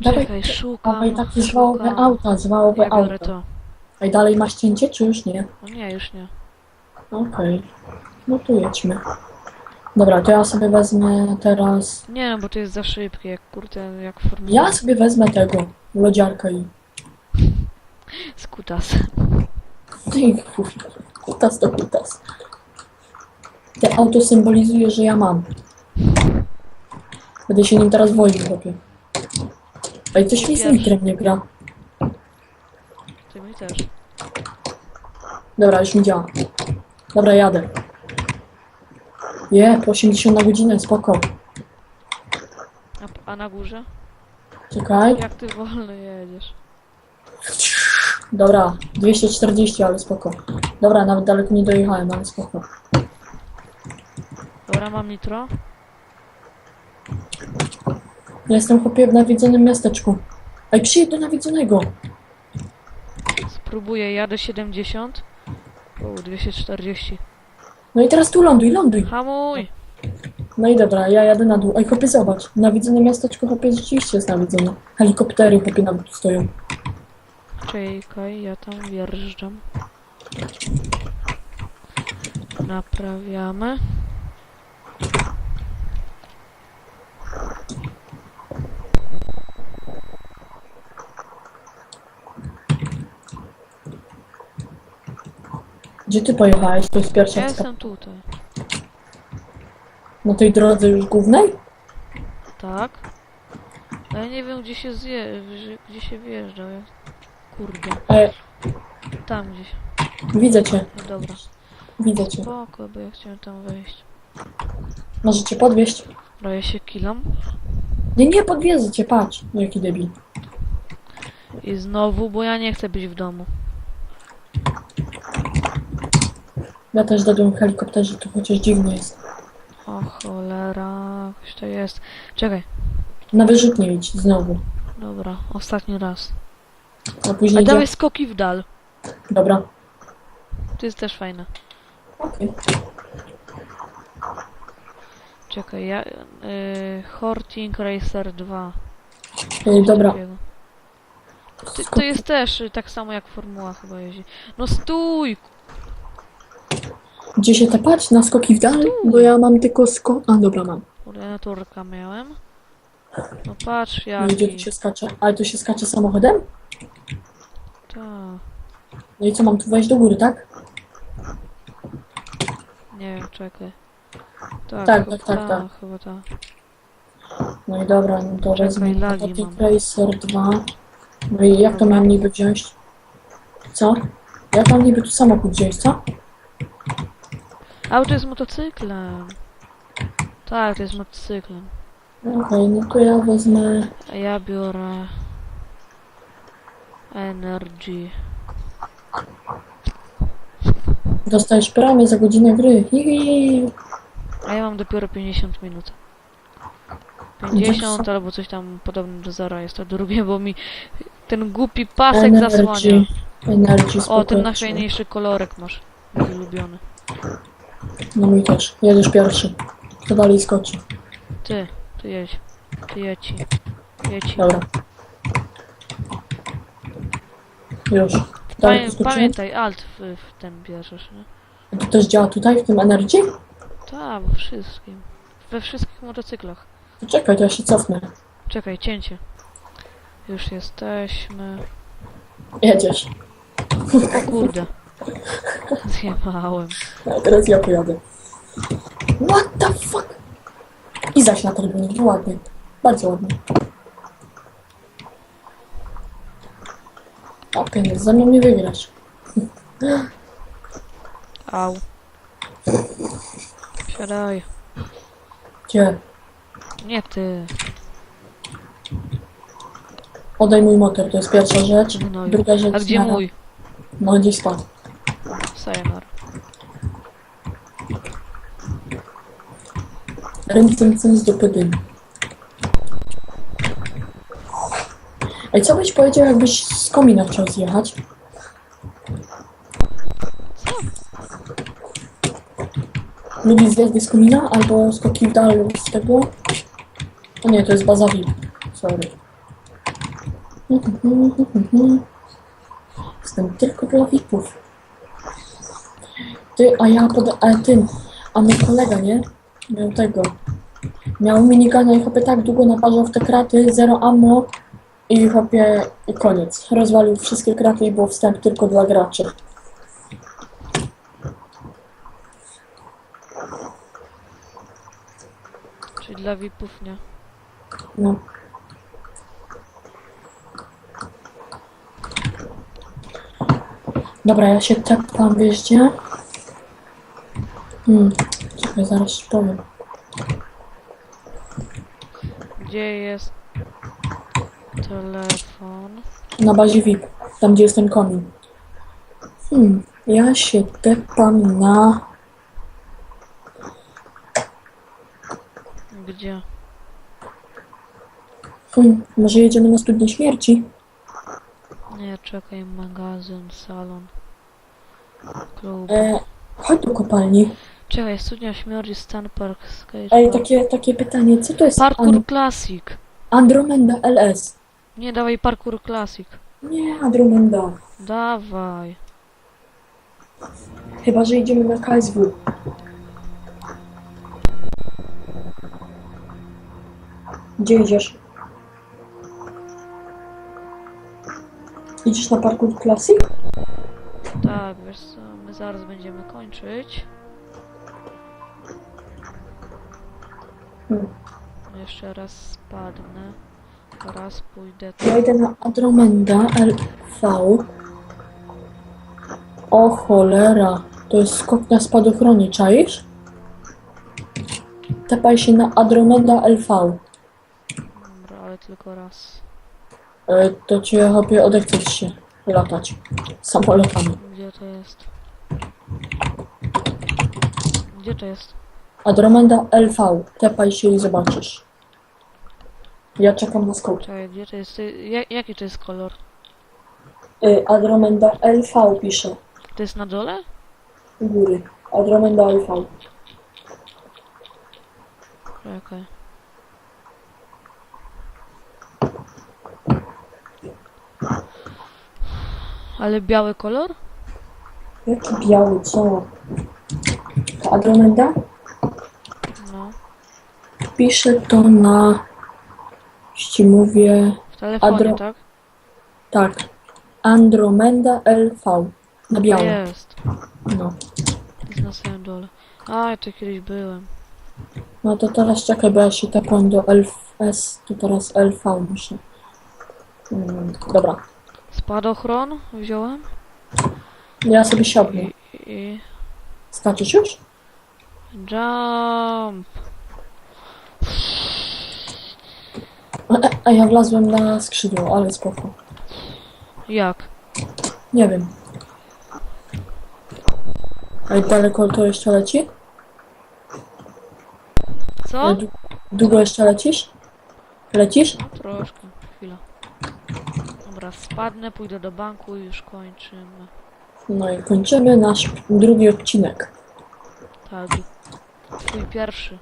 Dawaj, Czekaj, szukam. dawaj takie zwałowe szukam. auta, zwałowe Ja biorę auta. to. Ej, dalej masz cięcie, czy już nie? No nie, już nie. Okej. No to jedźmy. Dobra, to ja sobie wezmę teraz... Nie, bo to jest za szybkie, jak kurde, jak formuła. Ja sobie wezmę tego, lodziarka i... Skutas. Ty, Kutas to kutas. Te auto symbolizuje, że ja mam. Będę się nim teraz woził, chłopie. Ej, coś mi z Pierwszy. nitrem nie gra. Ty mi też. Dobra, już mi działa. Dobra, jadę. Je, po 80 na godzinę, spoko. A, a na górze? Czekaj. Jak ty wolno jedziesz? Dobra, 240, ale spoko. Dobra, nawet daleko nie dojechałem, ale spoko. Dobra, mam nitro. Jestem chłopie w nawiedzonym miasteczku. Ej, przyjedź do nawiedzonego. Spróbuję, jadę 70. O, 240. No i teraz tu ląduj, ląduj. Hamuj! No i dobra, ja jadę na dół. Ej, chłopie, zobacz. Nawiedzone miasteczko, chłopie, rzeczywiście jest nawiedzone. Helikoptery, chłopie, nawet tu stoją. Czekaj, ja tam wjeżdżam. Naprawiamy. Gdzie ty pojechałeś? To jest pierwsza Ja jestem tutaj. Na tej drodze już głównej? Tak? Ale nie wiem gdzie się zje... gdzie się wjeżdża. ja- Kurde. E, Tam gdzieś. widzę cię, No dobra. widzę cię. Spoko, bo ja chciałem tam wejść. Może cię podwieźć? Roję się kilam. Nie, nie, podwiezę cię, patrz. No jaki debil. I znowu, bo ja nie chcę być w domu. Ja też dadłem w helikopterze, to chociaż dziwnie jest. O cholera, coś to jest. Czekaj, Na wyrzutnie idź, znowu. dobra, ostatni raz. A A później... dawaj skoki w dal. Dobra. To jest też fajne. Okej. Czekaj, ja... Yy, Horting Racer 2. Ej, dobra. Takiego. To, to jest też y, tak samo jak Formuła chyba jeździ. No stój! Gdzie się tepać? Na skoki w dal? Bo ja mam tylko sko... A, dobra, mam. Kurde, miałem. No patrz No i Gdzie jaki. tu się skacze? Ale tu się skacze samochodem? Ta. No i co, mam tu wejść do góry, tak? Nie wiem, czekaj. Tak, Tak, chyba tak, tak, ta, tak. chyba ta. No i dobra, no to Czekaj, wezmę lagi Robotic mam. Racer 2. No i jak to mam niby wziąć? Co? Jak mam niby tu samochód wziąć, co? Auto jest motocyklem. Tak, to jest motocyklem. Okej, no to ja wezmę... A ja biorę... Energy. Dostajesz premię za godzinę gry. Hihi. A ja mam dopiero 50 minut. 50 albo coś tam podobne do zera jest to drugie, bo mi ten głupi pasek zasłania. Energy. O, spokojnie. ten najfajniejszy kolorek masz. Mój ulubiony. No mój też. Jedziesz pierwszy. To dalej skoczy. Ty, ty jedź. Ty jedź. Jedź. Dobra. Już. Dalej Pamię, skoczyłem. pamiętaj, alt w, w ten bierzesz, nie? To też działa tutaj, w tym Energy? Tak, we wszystkim. We wszystkich motocyklach. To czekaj, to ja się cofnę. Czekaj, cięcie. Już jesteśmy. Jedziesz. O kurde. Zjebałem. A teraz ja pojadę. What the fuck? I zaś na trybunie. No ładnie. Bardzo ładnie. Okej, okay, ze mną nie wygrasz. Au. Siadaj. Gdzie? Nie ty. Oddaj mój motor, to jest pierwsza rzecz. No i- Druga rzecz. A gdzie nara. mój? No gdzieś spadł. Sayonara. Ręcem z dupy dym. Ej, co byś powiedział, jakbyś z komina chciał zjechać? Lubisz zjazdy z komina albo skoki w dal z tego? O nie, to jest baza VIP. Sorry. Jestem tylko dla VIP-ów. Ty, a ja pod... Ale ty, a mój kolega, nie? Miał tego. Miał minigana i chłopie tak długo naparzał w te kraty, zero ammo i chłopie i koniec. Rozwalił wszystkie kraty i było wstęp tylko dla graczy. Czyli dla VIP-ów nie. No. Dobra, ja się wiesz gdzie? Hmm, czekaj, zaraz ci powiem. Gdzie jest telefon? Na bazie VIP, tam gdzie jest ten komin. Hmm, ja się tepam na... Gdzie? Hmm, może jedziemy na studnię śmierci? Nie, czekaj, magazyn, salon. Klub. E, chodź do kopalni. Czekaj, studnia śmierci, Stan Park, Skate Ej, takie, takie pytanie, co to jest Parkour An- Classic. Andromeda LS? Nie, dawaj Parkour Classic. Nie, Andromeda. Dawaj. Chyba, że idziemy na KSW. Gdzie idziesz? Idziesz na parkour Classic? Tak, wiesz co, my zaraz będziemy kończyć. Jeszcze raz spadnę. Raz pójdę Ja idę na Andromeda LV. O cholera, to jest skok na spadochronie, czaisz? Tepaj się na Andromeda LV. Dobra, ale tylko raz. E, to cię chłopie odechce ci się latać samolotami. Gdzie to jest? Gdzie to jest? Andromeda LV. Tepaj się i zobaczysz. Ja czekam na skok. Czekaj, gdzie to jest? Ty- Ja, jaki to jest kolor? Y, Andromeda LV pisze. To jest na dole? U góry. Andromeda LV. Czekaj. Ale biały kolor? Jaki biały, co? To Andromeda? No. Piszę to na... Już ci mówię... W telefonie, Adro- tak? Tak. Andromeda LV. Na biało. Jest. No. Jest na samym dole. A, ja tu kiedyś byłem. No to teraz czekaj, bo ja się tepam do LS. To teraz LV muszę. Mm, dobra. Spadochron wziąłem. Ja sobie siadnę. I, i Skaczesz już? jump. A, ja wlazłem na skrzydło, ale spoko. Jak? Nie wiem. A jak daleko to jeszcze leci? Co? Dłu- Długo jeszcze lecisz? Lecisz? No troszkę, chwila. Dobra, spadnę, pójdę do banku i już kończymy. No i kończymy nasz drugi odcinek. Tak. Twój pierwszy.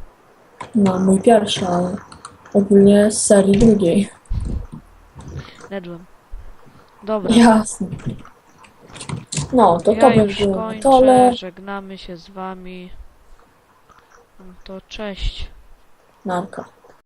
No, mój pierwszy, ale ogólnie z serii drugiej. Nedłem. Dobra. Jasne. No, to ja to by już było na kończę, żegnamy się z wami. No To cześć. Narka.